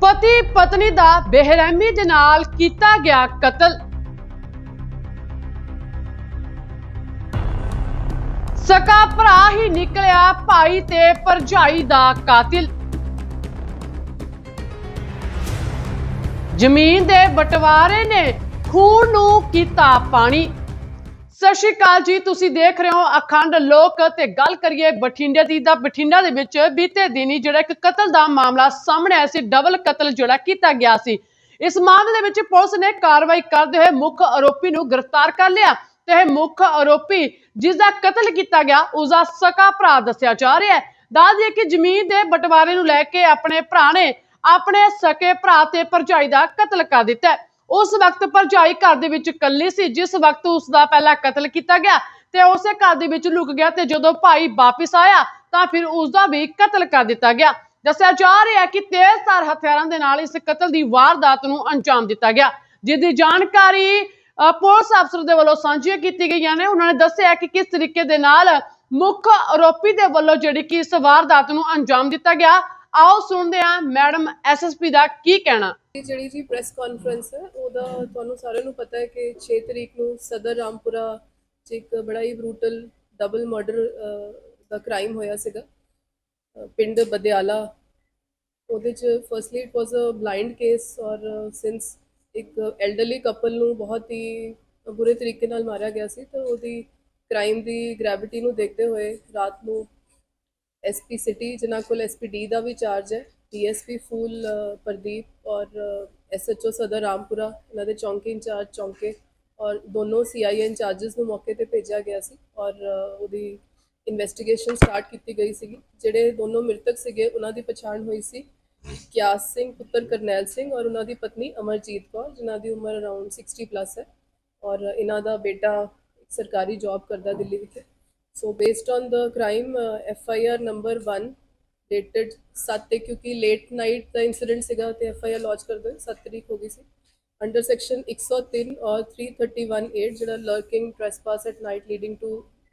ਪਤੀ ਪਤਨੀ ਦਾ ਬੇਰਹਿਮੀ ਦੇ ਨਾਲ ਕੀਤਾ ਗਿਆ ਕਤਲ। ਸਕਾ ਭਰਾ ਹੀ ਨਿਕਲਿਆ ਭਾਈ ਤੇ ਭਰਜਾਈ ਦਾ ਕਾਤਿਲ। ਜ਼ਮੀਨ ਦੇ ਬਟਵਾਰੇ ਨੇ ਖੂਨ ਨੂੰ ਕੀਤਾ ਪਾਣੀ। ਸਤਿ ਸ਼੍ਰੀ ਅਕਾਲ ਜੀ, ਤੁਸੀਂ ਦੇਖ ਰਹੇ ਹੋ ਅਖੰਡ ਲੋਕ ਤੇ ਗੱਲ ਕਰੀਏ ਬਠਿੰਡੇ ਦੀ। ਤਾਂ ਬਠਿੰਡਾ ਦੇ ਵਿੱਚ ਬੀਤੇ ਦਿਨੀ ਜਿਹੜਾ ਇੱਕ ਕਤਲ ਦਾ ਮਾਮਲਾ ਸਾਹਮਣੇ ਆਇਆ ਸੀ, ਡਬਲ ਕਤਲ ਜਿਹੜਾ ਕੀਤਾ ਗਿਆ ਸੀ। ਇਸ ਮਾਮਲੇ ਦੇ ਵਿੱਚ ਪੁਲਿਸ ਨੇ ਕਾਰਵਾਈ ਕਰਦੇ ਹੋਏ ਮੁੱਖ ਆਰੋਪੀ ਨੂੰ ਗ੍ਰਿਫਤਾਰ ਕਰ ਲਿਆ ਤੇ ਇਹ ਮੁੱਖ ਆਰੋਪੀ ਜਿਸ ਦਾ ਕਤਲ ਕੀਤਾ ਗਿਆ, ਉਸ ਦਾ ਸਕਾ ਭਰਾ ਦੱਸਿਆ ਜਾ ਰਿਹਾ ਹੈ। ਦੱਸ ਦਈਏ ਕਿ ਜ਼ਮੀਨ ਦੇ ਬਟਵਾਰੇ ਨੂੰ ਲੈ ਕੇ ਆਪਣੇ ਭਰਾ ਨੇ ਆਪਣੇ ਸਕੇ ਭਰਾ ਤੇ ਭਰਜਾਈ ਦਾ ਕਤਲ ਕਰ ਦਿੱਤਾ ਹੈ। ਉਸ ਵਕਤ ਭਰਜਾਈ ਘਰ ਦੇ ਵਿੱਚ ਇਕੱਲੀ ਸੀ, ਜਿਸ ਵਕਤ ਉਸ ਦਾ ਪਹਿਲਾ ਕਤਲ ਕੀਤਾ ਗਿਆ ਤੇ ਉਸੇ ਘਰ ਦੇ ਵਿੱਚ ਲੁਕ ਗਿਆ ਤੇ ਜਦੋਂ ਭਾਈ ਵਾਪਸ ਆਇਆ ਤਾਂ ਫਿਰ ਉਸ ਦਾ ਵੀ ਕਤਲ ਕਰ ਦਿੱਤਾ ਗਿਆ। ਦੱਸਿਆ ਜਾ ਰਿਹਾ ਹੈ ਕਿ ਤੇਜ਼ਧਾਰ ਹਥਿਆਰਾਂ ਦੇ ਨਾਲ ਇਸ ਕਤਲ ਦੀ ਵਾਰਦਾਤ ਨੂੰ ਅੰਜਾਮ ਦਿੱਤਾ ਗਿਆ, ਜਿਸਦੀ ਜਾਣਕਾਰੀ ਪੁਲਿਸ ਅਫਸਰ ਦੇ ਵੱਲੋਂ ਸਾਂਝੀਆਂ ਕੀਤੀ ਗਈਆਂ ਨੇ ਉਹਨਾਂ ਨੇ ਦੱਸਿਆ ਕਿ ਕਿਸ ਤਰੀਕੇ ਦੇ ਨਾਲ ਮੁੱਖ ਆਰੋਪੀ ਦੇ ਵੱਲੋਂ ਜਿਹੜੀ ਕਿ ਇਸ ਵਾਰਦਾਤ ਨੂੰ ਅੰਜਾਮ ਦਿੱਤਾ ਗਿਆ ਆਓ ਸੁਣਦੇ ਹਾਂ ਮੈਡਮ ਐਸਐਸਪੀ ਦਾ ਕੀ ਕਹਿਣਾ। ਜਿਹੜੀ ਜੀ ਪ੍ਰੈਸ ਕਾਨਫਰੰਸ ਹੈ, ਉਹਦਾ ਤੁਹਾਨੂੰ ਸਾਰਿਆਂ ਨੂੰ ਪਤਾ ਹੈ ਕਿ 6 ਤਰੀਕ ਨੂੰ ਸਦਰ ਰਾਮਪੁਰਾ 'ਚ ਇੱਕ ਬੜਾ ਹੀ ਬਰੂਟਲ ਡਬਲ ਮਰਡਰ ਦਾ ਕ੍ਰਾਈਮ ਹੋਇਆ ਸੀਗਾ। ਪਿੰਡ ਬਦਿਆਲਾ। ਉਹਦੇ 'ਚ firstly it was a blind case ਔਰ ਸਿੰਸ ਇੱਕ ਐਲਡਰਲੀ ਕਪਲ ਨੂੰ ਬਹੁਤ ਹੀ ਬੁਰੇ ਤਰੀਕੇ ਨਾਲ ਮਾਰਿਆ ਗਿਆ ਸੀ, ਤਾਂ ਉਹਦੀ ਕ੍ਰਾਈਮ ਦੀ ਗ੍ਰੈਵਿਟੀ ਨੂੰ ਦੇਖਦੇ ਹੋਏ ਰਾਤ ਨੂੰ ਐਸਪੀ ਸਿਟੀ ਜਿਨ੍ਹਾਂ ਕੋਲ ਐਸਪੀਡੀ ਦਾ ਵੀ ਚਾਰਜ ਹੈ ਡੀਐਸਪੀ ਫੂਲ ਪ੍ਰਦੀਪ ਔਰ ਐਸਐਚਓ ਸਦਰ ਰਾਮਪੁਰਾ, ਇਹਨਾਂ ਦੇ ਚੌਂਕੀ ਇੰਚਾਰਜ ਚੌਂਕੇ ਔਰ ਦੋਨੋਂ ਸੀਆਈਏ ਇੰਚਾਰजेस ਨੂੰ ਮੌਕੇ ਤੇ ਭੇਜਿਆ ਗਿਆ ਸੀ ਔਰ ਉਹਦੀ ਇਨਵੈਸਟੀਗੇਸ਼ਨ ਸਟਾਰਟ ਕੀਤੀ ਗਈ ਸੀਗੀ, ਜਿਹੜੇ ਦੋਨੋਂ ਮ੍ਰਿਤਕ ਸੀਗੇ, ਉਹਨਾਂ ਦੀ ਪਛਾਣ ਹੋਈ ਸੀ ਕਿਆਸ ਸਿੰਘ, ਪੁੱਤਰ ਕਰਨੈਲ ਸਿੰਘ ਔਰ ਉਹਨਾਂ ਦੀ ਪਤਨੀ ਅਮਰਜੀਤ ਕੌਰ, ਜਿਨ੍ਹਾਂ ਦੀ ਉਮਰ ਅਰਾਊਂਡ 60 ਪਲੱਸ ਹੈ ਔਰ ਇਹਨਾਂ ਦਾ ਬੇਟਾ ਸਰਕਾਰੀ ਜੌਬ ਕਰਦਾ ਦਿੱਲੀ ਵਿੱਚ so based on the crime F I R number 1 dated 7 ਤੇ ਕਿਉਂਕਿ ਲੇਟ ਨਾਈਟ ਦਾ ਇਨਸੀਡੈਂਟ ਸੀਗਾ ਤੇ ਐਫ ਆਈ ਆਰ ਲੌਂਚ ਕਰ ਹੋਏ 7 ਤਰੀਕ ਹੋ ਗਈ ਸੀ ਅੰਡਰ ਸੈਕਸ਼ਨ 103 ਔਰ 331 8 ਜਿਹੜਾ lurking trespass at night leading to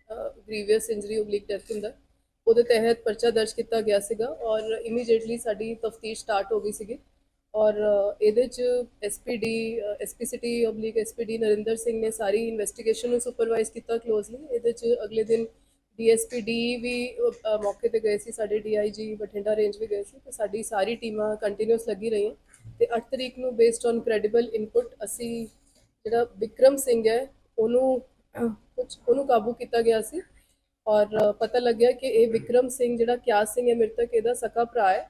grievous injury oblique death ਹੁੰਦਾ ਉਹਦੇ ਤਹਿਤ ਪਰਚਾ ਦਰਜ ਕੀਤਾ ਗਿਆ ਸੀਗਾ ਔਰ ਇਮੀਡੀਏਟਲੀ ਸਾਡੀ ਤਫਤੀਸ਼ ਸਟਾਰਟ ਹੋ ਗਈ ਸੀਗੀ ਔਰ ਇਹਦੇ ਚ SPD SP city oblique SPD Narinder Singh ਨੇ ਸਾਰੀ ਇਨਵੈਸਟੀਗੇਸ਼ਨ ਨੂੰ ਸੁਪਰਵਾਈਜ਼ ਕੀਤਾ ਕਲੋਜ਼ਲੀ ਇਹਦੇ ਚ ਅਗਲੇ ਦਿਨ ਡੀਐਸਪੀਡੀ ਵੀ ਮੌਕੇ ਤੇ ਗਏ ਸੀ, ਸਾਡੇ ਡੀਆਈਜੀ ਬਠਿੰਡਾ ਰੇਂਜ ਵੀ ਗਏ ਸੀ, ਤੇ ਸਾਡੀ ਸਾਰੀ ਟੀਮਾਂ ਕੰਟੀਨਿਊਸ ਲੱਗੀ ਰਹੀਆਂ। ਤੇ 8 ਤਰੀਕ ਨੂੰ ਬੇਸਡ ਔਨ ਕ੍ਰੈਡੀਬਲ ਇਨਪੁਟ ਅਸੀਂ ਜਿਹੜਾ ਵਿਕਰਮ ਸਿੰਘ ਹੈ, ਉਹਨੂੰ ਕੁਝ ਉਹਨੂੰ ਕਾਬੂ ਕੀਤਾ ਗਿਆ ਸੀ। ਔਰ ਪਤਾ ਲੱਗਿਆ ਕਿ ਇਹ ਵਿਕਰਮ ਸਿੰਘ, ਜਿਹੜਾ ਕਿਆਸ ਸਿੰਘ ਹੈ, ਮ੍ਰਿਤਕ, ਇਹਦਾ ਸਕਾ ਭਰਾ ਹੈ।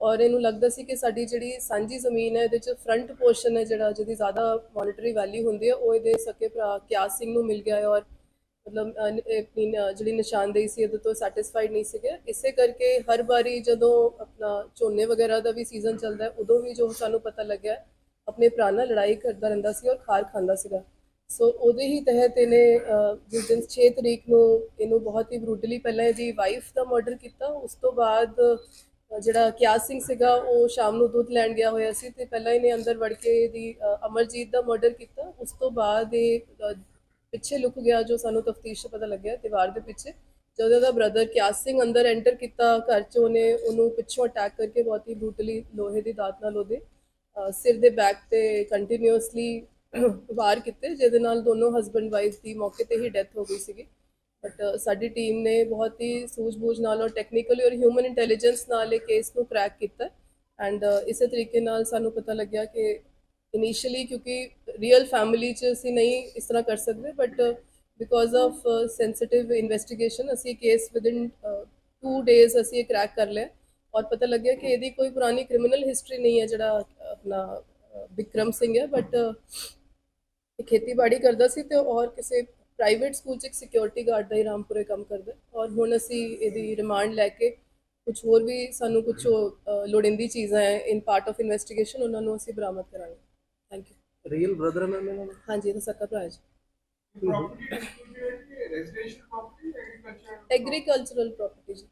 ਔਰ ਇਹਨੂੰ ਲੱਗਦਾ ਸੀ ਕਿ ਸਾਡੀ ਜਿਹੜੀ ਸਾਂਝੀ ਜ਼ਮੀਨ ਹੈ, ਇਹਦੇ ਚ ਫਰੰਟ ਪੋਰਸ਼ਨ ਹੈ ਜਿਹੜਾ ਜਿਹਦੀ ਜ਼ਿਆਦਾ ਮੋਨਿਟਰੀ ਵੈਲਿਊ ਹੁੰਦੀ ਹੈ, ਉਹ ਇਹਦੇ ਸਕੇ ਭਰਾ ਕਿਆਸ ਸਿੰਘ ਨੂੰ ਮਿਲ ਗਿਆ ਹੈ ਔਰ ਮਤਲਬ ਆਪਣੀ ਜਿਹੜੀ ਨਿਸ਼ਾਨਦੇਹੀ ਸੀ ਇਹਦੇ ਤੋਂ ਸੈਟੀਸਫਾਈਡ ਨਹੀਂ ਸੀਗੇ। ਇਸੇ ਕਰਕੇ ਹਰ ਵਾਰੀ ਜਦੋਂ ਆਪਣਾ ਝੋਨੇ ਵਗੈਰਾ ਦਾ ਵੀ ਸੀਜ਼ਨ ਚੱਲਦਾ ਉਦੋਂ ਵੀ ਜੋ ਸਾਨੂੰ ਪਤਾ ਲੱਗਿਆ ਆਪਣੇ ਭਰਾ ਨਾਲ ਲੜਾਈ ਕਰਦਾ ਰਹਿੰਦਾ ਸੀ ਔਰ ਖਾਰ ਖਾਂਦਾ ਸੀਗਾ। ਸੋ ਉਹਦੇ ਹੀ ਤਹਿਤ ਇਹਨੇ ਜਿਸ ਦਿਨ 6 ਤਰੀਕ ਨੂੰ ਇਹਨੂੰ ਬਹੁਤ ਹੀ ਬਰੂਟਲੀ ਪਹਿਲਾਂ ਇਹਦੀ ਵਾਈਫ ਦਾ ਮਰਡਰ ਕੀਤਾ, ਉਸ ਤੋਂ ਬਾਅਦ ਜਿਹੜਾ ਕਿਆਸ ਸਿੰਘ ਸੀਗਾ, ਉਹ ਸ਼ਾਮ ਨੂੰ ਦੁੱਧ ਲੈਣ ਗਿਆ ਹੋਇਆ ਸੀ ਤੇ ਪਹਿਲਾਂ ਇਹਨੇ ਅੰਦਰ ਵੜ ਕੇ ਇਹਦੀ ਅਮਰਜੀਤ ਦਾ ਮਰਡਰ ਕੀਤਾ। ਉਸ ਤੋਂ ਬਾਅਦ ਇਹ ਪਿੱਛੇ ਲੁਕ ਗਿਆ ਜੋ ਸਾਨੂੰ ਤਫਤੀਸ਼ 'ਚ ਪਤਾ ਲੱਗਿਆ, ਦੀਵਾਰ ਦੇ ਪਿੱਛੇ। ਜਦੋਂ ਉਹਦਾ ਬ੍ਰਦਰ ਕਿਆਸ ਸਿੰਘ ਅੰਦਰ ਐਂਟਰ ਕੀਤਾ ਘਰ 'ਚ, ਉਹਨੇ ਉਹਨੂੰ ਪਿੱਛੋਂ ਅਟੈਕ ਕਰਕੇ ਬਹੁਤ ਹੀ ਬਰੂਟਲੀ ਲੋਹੇ ਦੀ ਦਾਤ ਨਾਲ ਉਹਦੇ ਸਿਰ ਦੇ ਬੈਕ ਤੇ ਕੰਟੀਨਿਊਸਲੀ ਵਾਰ ਕੀਤੇ, ਜਿਹਦੇ ਨਾਲ ਦੋਨੋਂ ਹਸਬੰਡ ਵਾਈਫ ਦੀ ਮੌਕੇ ਤੇ ਹੀ ਡੈਥ ਹੋ ਗਈ ਸੀਗੀ। ਬਟ uh, ਸਾਡੀ ਟੀਮ ਨੇ ਬਹੁਤ ਹੀ ਸੂਝ-ਬੂਝ ਨਾਲ ਔਰ ਟੈਕਨੀਕਲੀ ਔਰ ਹਿਊਮਨ ਇੰਟੈਲੀਜੈਂਸ ਨਾਲ ਇਹ ਕੇਸ ਨੂੰ ਕ੍ਰੈਕ ਕੀਤਾ ਐਂਡ uh, ਇਸੇ ਤਰੀਕੇ ਨਾਲ ਸਾਨੂੰ ਪਤਾ ਲੱਗਿਆ ਕਿ ਇਨੀਸ਼ੀਅਲੀ ਕਿਉਂਕਿ ਰੀਅਲ ਫੈਮਿਲੀ ਚ ਅਸੀਂ ਨਹੀਂ ਇਸ ਤਰ੍ਹਾਂ ਕਰ ਸਕਦੇ but because of sensitive investigation ਅਸੀਂ ਕੇਸ ਵਿਦਿਨ 2 ਡੇਜ਼ ਅਸੀਂ ਇਹ ਕ੍ਰੈਕ uh, ਕਰ ਲਿਆ ਔਰ ਪਤਾ ਲੱਗਿਆ ਕਿ ਇਹਦੀ ਕੋਈ ਪੁਰਾਣੀ ਕ੍ਰਿਮੀਨਲ ਹਿਸਟਰੀ ਨਹੀਂ ਹੈ ਜਿਹੜਾ ਆਪਣਾ ਅਹ, ਵਿਕਰਮ ਸਿੰਘ ਹੈ ਬਟ ਇਹ ਖੇਤੀਬਾੜੀ ਕਰਦਾ ਸੀ ਤੇ ਔਰ ਕਿਸੇ ਪ੍ਰਾਈਵੇਟ ਸਕੂਲ 'ਚ ਇੱਕ ਸਿਕਿਉਰਿਟੀ ਗਾਰਡ ਦਾ ਹੀ ਰਾਮਪੁਰੇ ਕੰਮ ਕਰਦਾ। ਔਰ ਹੁਣ ਅਸੀਂ ਇਹਦੀ ਰਿਮਾਂਡ ਲੈ ਕੇ ਕੁਝ ਹੋਰ ਵੀ ਸਾਨੂੰ ਕੁਝ ਲੋੜੀਂਦੀ ਚੀਜ਼ਾਂ ਹੈ ਇਨ ਪਾਰਟ ਆਫ ਇਨਵੈਸਟੀਗੇਸ਼ਨ ਉਹਨਾਂ ਨੂੰ ਅਸੀਂ ਬਰਾਮਦ ਕਰਾਂਗੇ thank you real brother ma'am ਇਹਨਾਂ ਦਾ ਹਾਂਜੀ ਇਹ ਤਾਂ ਸਕਾ ਭਰਾ ਜੀ. ਐਗਰੀਕਲਚਰਲ ਪ੍ਰਾਪਰਟੀ ਜੀ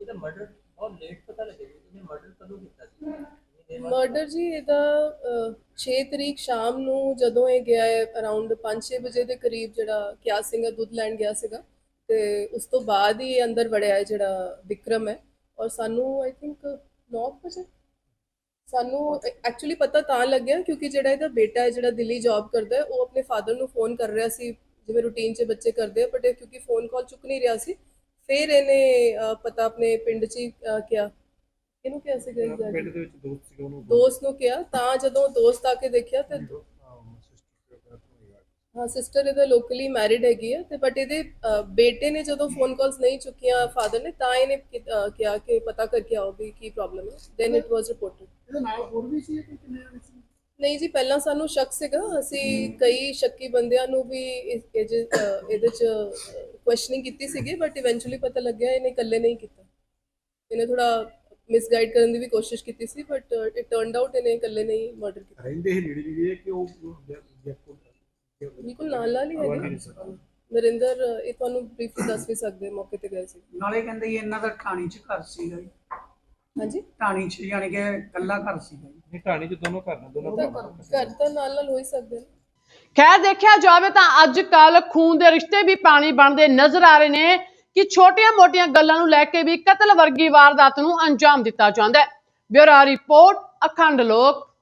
ਇਹਦਾ ਮਰਡਰ ਬਹੁਤ ਲੇਟ ਪਤਾ ਲੱਗਿਆ ਜੀ ਇਹਨੇ ਮਰਡਰ ਕਦੋਂ ਕੀਤਾ ਸੀ? ਮਰਡਰ ਜੀ, ਇਹਦਾ 6 ਤਰੀਕ ਸ਼ਾਮ ਨੂੰ ਜਦੋਂ ਇਹ ਗਿਆ ਹੈ ਅਰਾਊਂਡ 5-6 ਵਜੇ ਦੇ ਕਰੀਬ ਜਿਹੜਾ ਕਿਆ ਸਿੰਘ ਦੁੱਧ ਲੈਣ ਗਿਆ ਸੀਗਾ, ਤੇ ਉਸ ਤੋਂ ਬਾਅਦ ਹੀ ਅੰਦਰ ਵੜਿਆ ਹੈ ਜਿਹੜਾ ਵਿਕਰਮ ਹੈ ਔਰ ਸਾਨੂੰ ਆਈ ਥਿੰਕ 9 ਵਜੇ? ਸਾਨੂੰ ਐਕਚੁਅਲੀ ਪਤਾ ਤਾਂ ਲੱਗਿਆ ਕਿਉਂਕਿ ਜਿਹੜਾ ਇਹਦਾ ਬੇਟਾ ਹੈ, ਜਿਹੜਾ ਦਿੱਲੀ ਜੌਬ ਕਰਦਾ ਹੈ, ਉਹ ਆਪਣੇ ਫਾਦਰ ਨੂੰ ਫੋਨ ਕਰ ਰਿਹਾ ਸੀ, ਜਿਵੇਂ ਰੂਟੀਨ 'ਚ ਬੱਚੇ ਕਰਦੇ ਆ ਬਟ ਕਿਉਂਕਿ ਫੋਨ ਕਾਲ ਚੁੱਕ ਨਹੀਂ ਰਿਹਾ ਸੀ, ਫਿਰ ਇਹਨੇ ਪਤਾ ਆਪਣੇ ਪਿੰਡ 'ਚ ਹੀ ਕਿਹਾ ਇਹਨੂੰ ਕਿਹਾ ਸੀਗਾ ਪਿੰਡ exactly? ਦੇ ਵਿੱਚ ਦੋਸਤ ਸੀਗਾ ਉਹਨੂੰ ਦੋਸਤ ਨੂੰ ਕਿਹਾ ਤਾਂ ਜਦੋਂ ਦੋਸਤ ਆ ਕੇ ਦੇਖਿਆ ਤੇ ਹਾਂ ਸਿਸਟਰ ਇਹਦਾ ਲੋਕਲੀ ਮੈਰਿਡ ਹੈਗੀ ਹੈ ਤੇ ਬਟ ਇਹਦੇ ਬੇਟੇ ਨੇ ਜਦੋਂ ਫੋਨ ਕਾਲਸ ਨਹੀਂ ਚੁੱਕੀਆਂ ਫਾਦਰ ਨੇ ਤਾਂ ਇਹਨੇ ਕਿਹਾ ਕਿ ਪਤਾ ਕਰਕੇ ਆਓ ਵੀ ਕੀ ਪ੍ਰੋਬਲਮ ਹੈ। ਦੈਨ ਇਟ ਵਾਸ ਰਿਪੋਰਟਡ ਇਹਦੇ ਨਾਲ ਹੋਰ ਵੀ ਸੀ ਕਿ ਕਿੰਨੇ ਸੀ? ਨਹੀਂ ਜੀ ਪਹਿਲਾਂ ਸਾਨੂੰ ਸ਼ੱਕ ਸੀਗਾ। ਅਸੀਂ ਕਈ ਸ਼ੱਕੀ ਬੰਦਿਆਂ ਨੂੰ ਵੀ ਇਹਦੇ ਚ ਕੁਐਸਚਨਿੰਗ ਕੀਤੀ ਸੀਗੀ ਬਟ ਇਵੈਂਚੁਅਲੀ ਪਤਾ ਲੱਗਿਆ ਇਹਨੇ ਇਕੱਲੇ ਨਹੀਂ ਕੀਤਾ। ਇਹਨੇ ਥੋੜਾ ਮਿਸਗਾਈਡ ਕਰਨ ਦੀ ਵੀ ਕੋਸ਼ਿਸ਼ ਕੀਤੀ ਸੀ ਬਟ ਇਟ ਟਰਨਡ ਆਊਟ ਇਹਨੇ ਇਕੱਲੇ ਨਹੀਂ ਮਰਡਰ ਕੀਤਾ। ਰਹਿੰਦੇ ਹੀ ਨੇੜੇ ਜਿਹੜੇ ਕਿ ਉਹ ਬਿਲਕੁਲ ਨਾਲ ਨਾਲ ਹੀ ਹੈਗੇ। ਨਰਿੰਦਰ ਇਹ ਤੁਹਾਨੂੰ ਬਰੀਫਲੀ ਦੱਸ ਵੀ ਸਕਦੇ ਮੌਕੇ ਤੇ ਗਏ ਸੀ। ਨਾਲੇ ਕਹਿੰਦੇ ਜੀ ਇਹਨਾਂ ਦਾ ਢਾਣੀ 'ਚ ਘਰ ਸੀਗਾ ਜੀ। ਹਾਂਜੀ? ਢਾਣੀ 'ਚ ਯਾਨੀ ਕਿ ਇਕੱਲਾ ਘਰ ਜੀ। ਨਹੀਂ ਕਹਾਣੀ ਚ ਦੋਨੋਂ ਘਰ ਨੇ ਦੋਨੋਂ ਘਰ ਤਾਂ ਨਾਲ ਨਾਲ ਹੋ ਹੀ ਸਕਦੇ ਨੇ। ਖੈਰ ਦੇਖਿਆ ਜਾਵੇ ਤਾਂ ਅੱਜ ਕੱਲ ਖੂਨ ਦੇ ਰਿਸ਼ਤੇ ਵੀ ਪਾਣੀ ਬਣਦੇ ਨਜ਼ਰ ਆ ਰਹੇ ਨੇ। ਕਿ ਛੋਟੀਆਂ-ਮੋਟੀਆਂ ਗੱਲਾਂ ਨੂੰ ਲੈ ਕੇ ਵੀ ਕਤਲ ਵਰਗੀ ਵਾਰਦਾਤ ਨੂੰ ਅੰਜਾਮ ਦਿੱਤਾ ਜਾਂਦਾ ਹੈ। ਬਿਊਰੋ ਰਿਪੋਰਟ, ਅਖੰਡ ਲੋਕ।